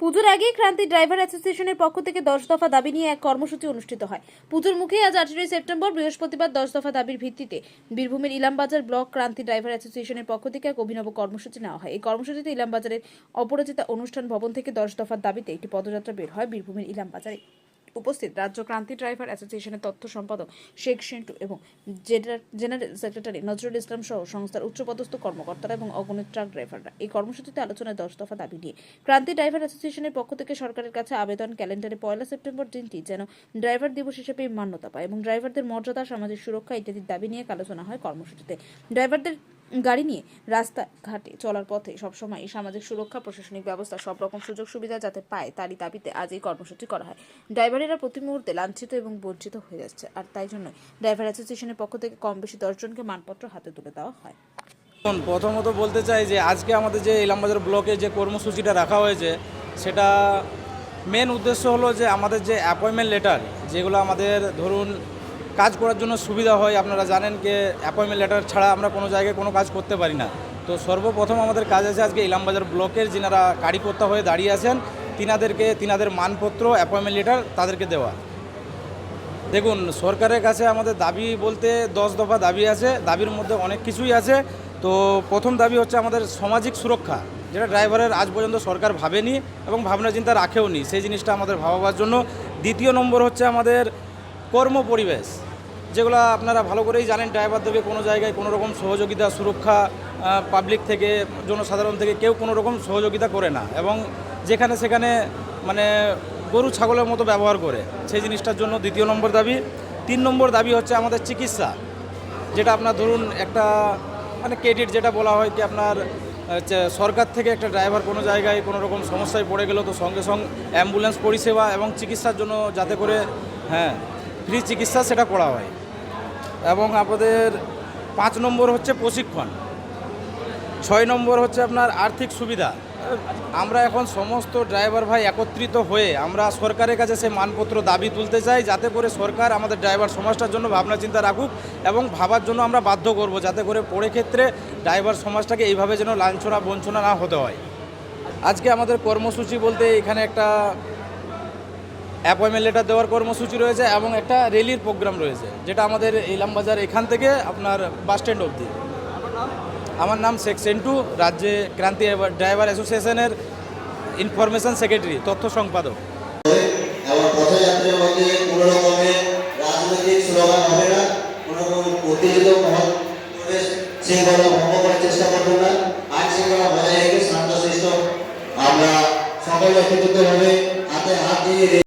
পুজোর আগেই ক্রান্তি ড্রাইভার অ্যাসোসিয়েশনের পক্ষ থেকে দশ দফা দাবি নিয়ে এক কর্মসূচি অনুষ্ঠিত হয়। পুজোর মুখে আজ আঠেরোই সেপ্টেম্বর, বৃহস্পতিবার দশ দফা দাবির ভিত্তিতে বীরভূমের ইলামবাজার ব্লক ক্রান্তি ড্রাইভার অ্যাসোসিয়েশনের পক্ষ থেকে এক অভিনব কর্মসূচি নেওয়া হয়। এই কর্মসূচিতে ইলামবাজারের অপরাজিতা অনুষ্ঠান ভবন থেকে দশ দফার দাবিতে একটি পদযাত্রা বের হয় বীরভূমের ইলামবাজারে। উপস্থিত রাজ্য ক্রান্তি ড্রাইভার অ্যাসোসিয়েশনের তথ্য সম্পাদক শেখ সেন্টু এবং জেনারেল- সেক্রেটারি নজরুল ইসলাম সহ সংস্থার উচ্চপদস্থ কর্মকর্তারা এবং অগণিত ট্রাক ড্রাইভাররা। এই কর্মসূচিতে আলোচনায় দশ দফা দাবি নিয়ে ক্রান্তি ড্রাইভার অ্যাসোসিয়েশনের পক্ষ থেকে সরকারের কাছে আবেদন ক্যালেন্ডারে পয়লা সেপ্টেম্বর দিনটি যেন ড্রাইভার দিবস হিসেবে মান্যতা পায় এবং ড্রাইভারদের মর্যাদা, সামাজিক সুরক্ষা ইত্যাদির দাবি নিয়ে আলোচনা হয় কর্মসূচিতে। ড্রাইভারদের গাড়ি নিয়ে রাস্তা ঘাটে চলার পথে সবসময় সামাজিক সুরক্ষা, প্রশাসনিক ব্যবস্থা, সব রকম সুযোগ সুবিধা যাতে পায় তারই দাবিতে আজ এই কর্মসূচি করা হয়। ড্রাইভারেরা প্রতি মুহূর্তে লাঞ্ছিত এবং বঞ্চিত হয়ে যাচ্ছে আর তাই জন্য ড্রাইভার অ্যাসোসিয়েশনের পক্ষ থেকে কম বেশি দশজনকে মানপত্র হাতে তুলে দেওয়া হয়। প্রথমত বলতে চাই যে আজকে আমাদের যে ইলামবাজার ব্লকে যে কর্মসূচিটা রাখা হয়েছে, সেটা মেন উদ্দেশ্য হলো যে আমাদের যে অ্যাপয়েন্টমেন্ট লেটার যেগুলো আমাদের ধরুন কাজ করার জন্য সুবিধা হয়। আপনারা জানেন যে অ্যাপয়েন্টমেন্ট লেটার ছাড়া আমরা কোনো জায়গায় কোনো কাজ করতে পারি না। তো সর্বপ্রথম আমাদের কাজ আছে আজকে ইলামবাজার ব্লকের যিনারা কারিকর্তা হয়ে দাঁড়িয়ে আছেন, তিনাদেরকে, তিনাদের মানপত্র অ্যাপয়েন্টমেন্ট লেটার তাদেরকে দেওয়া। দেখুন, সরকারের কাছে আমাদের দাবি বলতে দশ দফা দাবি আছে, দাবির মধ্যে অনেক কিছুই আছে। তো প্রথম দাবি হচ্ছে আমাদের সামাজিক সুরক্ষা, যেটা ড্রাইভারের আজ পর্যন্ত সরকার ভাবেনি এবং ভাবনা চিন্তা রাখেও নি সেই জিনিসটা আমাদের ভাবাবার জন্য। দ্বিতীয় নম্বর হচ্ছে আমাদের কর্ম পরিবেশ, যেগুলো আপনারা ভালো করেই জানেন ড্রাইভারদেরকে কোনো জায়গায় কোনো রকম সহযোগিতা, সুরক্ষা পাবলিক থেকে, জনসাধারণ থেকে কেউ কোনো রকম সহযোগিতা করে না এবং যেখানে সেখানে মানে গরু, ছাগলের মতো ব্যবহার করে। সেই জিনিসটার জন্য দ্বিতীয় নম্বর দাবি। তিন নম্বর দাবি হচ্ছে আমাদের চিকিৎসা, যেটা আপনার ধরুন একটা মানে ক্রেডিট যেটা বলা হয় কি আপনার সরকার থেকে একটা ড্রাইভার কোনো জায়গায় কোনো রকম সমস্যায় পড়ে গেল, তো সঙ্গে সঙ্গে অ্যাম্বুলেন্স পরিষেবা এবং চিকিৎসার জন্য যাতে করে হ্যাঁ ফ্রি চিকিৎসা সেটা করা হয়। এবং আমাদের পাঁচ নম্বর হচ্ছে প্রশিক্ষণ। ছয় নম্বর হচ্ছে আপনার আর্থিক সুবিধা। আমরা এখন সমস্ত ড্রাইভার ভাই একত্রিত হয়ে আমরা সরকারের কাছে সেই মানপত্র দাবি তুলতে চাই, যাতে করে সরকার আমাদের ড্রাইভার সমাজটার জন্য ভাবনা চিন্তা রাখুক এবং ভাবার জন্য আমরা বাধ্য করব, যাতে করে পরে ক্ষেত্রে ড্রাইভার সমাজটাকে এইভাবে যেন লাঞ্ছনা বঞ্চনা না হতে হয়। আজকে আমাদের কর্মসূচি বলতে এখানে একটা অ্যাপয়েন্টমেন্ট লেটার দেওয়ার কর্মসূচি রয়েছে এবং একটা রেলির প্রোগ্রাম রয়েছে, যেটা আমাদের ইলামবাজার এখান থেকে আপনার বাস স্ট্যান্ড অবধি। আমার নাম শেখ সেন্টু, রাজ্যে ক্রান্তি ড্রাইভার অ্যাসোসিয়েশনের ইনফরমেশন সেক্রেটারি তথ্য সম্পাদক। আমরা সকলে হাতে হাত দিয়ে